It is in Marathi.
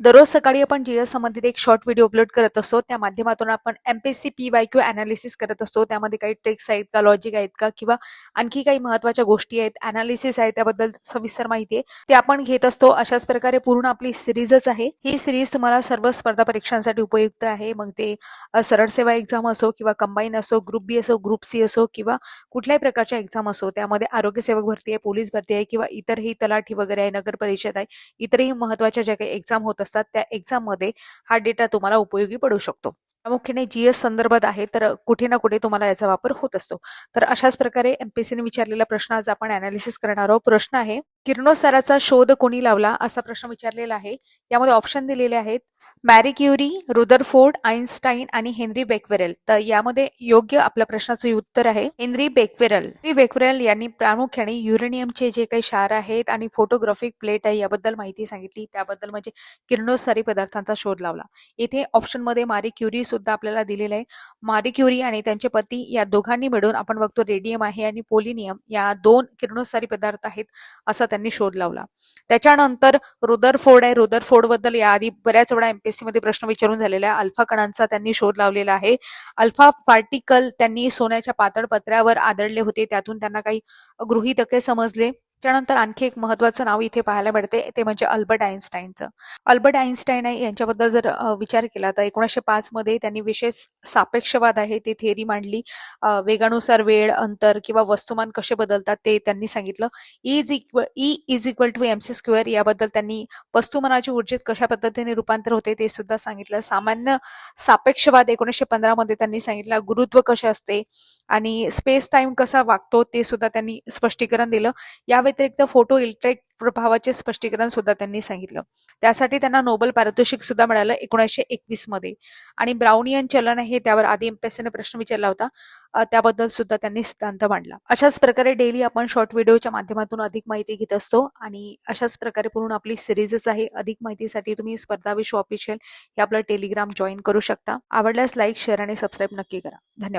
दररोज सकाळी आपण जीएस संबंधित एक शॉर्ट व्हिडिओ अपलोड करत असतो. त्या माध्यमातून आपण MPSC P Y Q analysis करत असतो. त्यामध्ये काही ट्रिक्स आहेत का लॉजिक आहेत का किंवा आणखी काही महत्त्वाच्या गोष्टी आहेत अनालिसिस आहे त्याबद्दल सविस्तर माहिती आहे. ते आपण घेत असतो. अशाच प्रकारे पूर्ण आपली सिरीजच आहे. ही सिरीज तुम्हाला सर्व स्पर्धा परीक्षांसाठी उपयुक्त आहे. मग ते सरळ सेवा एक्झाम असो किंवा कंबाईन असो ग्रुप बी असो ग्रुप सी असो किंवा कुठल्याही प्रकारच्या एक्झाम असो त्यामध्ये आरोग्य सेवक भरती आहे पोलीस भरती आहे किंवा इतरही तलाठी वगैरे आहे नगर परिषद आहे इतरही महत्त्वाच्या ज्या काही एक्झाम होत असतात त्या एक्झाममध्ये हा डेटा तुम्हाला उपयोगी पडू शकतो. प्रामुख्याने जीएस संदर्भात आहे तर कुठे ना कुठे तुम्हाला याचा वापर होत असतो. तर अशाच प्रकारे एमपीसीने विचारलेला प्रश्न आज आपण अनालिसिस करणार आहोत. प्रश्न आहे किरणोत्साराचा शोध कोणी लावला? असा प्रश्न विचारलेला आहे. यामध्ये ऑप्शन दिलेले आहेत. मॅरी क्युरी रुदरफोर्ड आईन्स्टाईन आणि हेनरी बेकवेरेल. तर यामध्ये योग्य आपल्या प्रश्नाचं उत्तर आहे हेनरी बेकवेरल. हेनरी बेक्वेरल यांनी प्रामुख्याने युरेनियमचे जे काही क्षार आहेत आणि फोटोग्राफिक प्लेट आहे याबद्दल माहिती सांगितली. त्याबद्दल म्हणजे किरणोत्सारी पदार्थांचा शोध लावला. इथे ऑप्शनमध्ये मारी क्युरी सुद्धा आपल्याला दिलेलं आहे. मारी क्युरी आणि त्यांचे पती या दोघांनी मिळून आपण बघतो रेडियम आहे आणि पोलिनियम या दोन किरणोत्सारी पदार्थ आहेत असा त्यांनी शोध लावला. त्याच्यानंतर रुदरफोर्ड आहे. रुदरफोर्डबद्दल याआधी बऱ्याच वेळा एमपीएससी मध्ये प्रश्न विचारून झालेला आहे अल्फा कणांचा त्यांनी शोध लावलेला आहे. अल्फा पार्टिकल त्यांनी सोन्याच्या पातळ पत्र्यावर आदळले होते. त्यातून त्यांना काही गृहीतके समजले. त्यानंतर आणखी एक महत्वाचं नाव इथे पाहायला मिळते ते म्हणजे अल्बर्ट आईन्स्टाईनचं अल्बर्ट आईन्स्टाईन यांच्याबद्दल जर विचार केला तर एकोणीसशे पाच मध्ये त्यांनी विशेष सापेक्षवाद आहे ते थेअरी मांडली. वेगानुसार वेळ अंतर किंवा वस्तुमान कसे बदलतात ते त्यांनी सांगितलं. Is equal E is equal to M C square याबद्दल त्यांनी वस्तुमानाची ऊर्जेत कशा पद्धतीने रूपांतर होते ते सुद्धा सांगितलं. सामान्य सापेक्षवाद एकोणीसशे पंधरा मध्ये त्यांनी सांगितलं गुरुत्व कसे असते? आणि स्पेस टाइम कसा वागतो ते सुद्धा त्यांनी स्पष्टीकरण दिलं. या व्यतिरिक्त फोटो इलेक्ट्रिक प्रभावाचे स्पष्टीकरण सुद्धा त्यांनी सांगितलं. त्यासाठी त्यांना नोबेल पारितोषिक सुद्धा मिळालं एकोणीसशे एकवीसमध्ये. आणि ब्राउनियन चलन हे त्यावर आधी एमपीएससीने प्रश्न विचारला होता. त्याबद्दल सुद्धा त्यांनी सिद्धांत मांडला. अशाच प्रकारे डेली आपण शॉर्ट व्हिडिओच्या माध्यमातून अधिक माहिती घेत असतो. आणि अशाच प्रकारे पूर्ण आपली सिरीजच आहे अधिक माहितीसाठी तुम्ही स्पर्धा विश्व ऑफिशियल हे आपलं टेलिग्राम जॉईन करू शकता. आवडल्यास लाईक शेअर आणि सबस्क्राईब नक्की करा. धन्यवाद.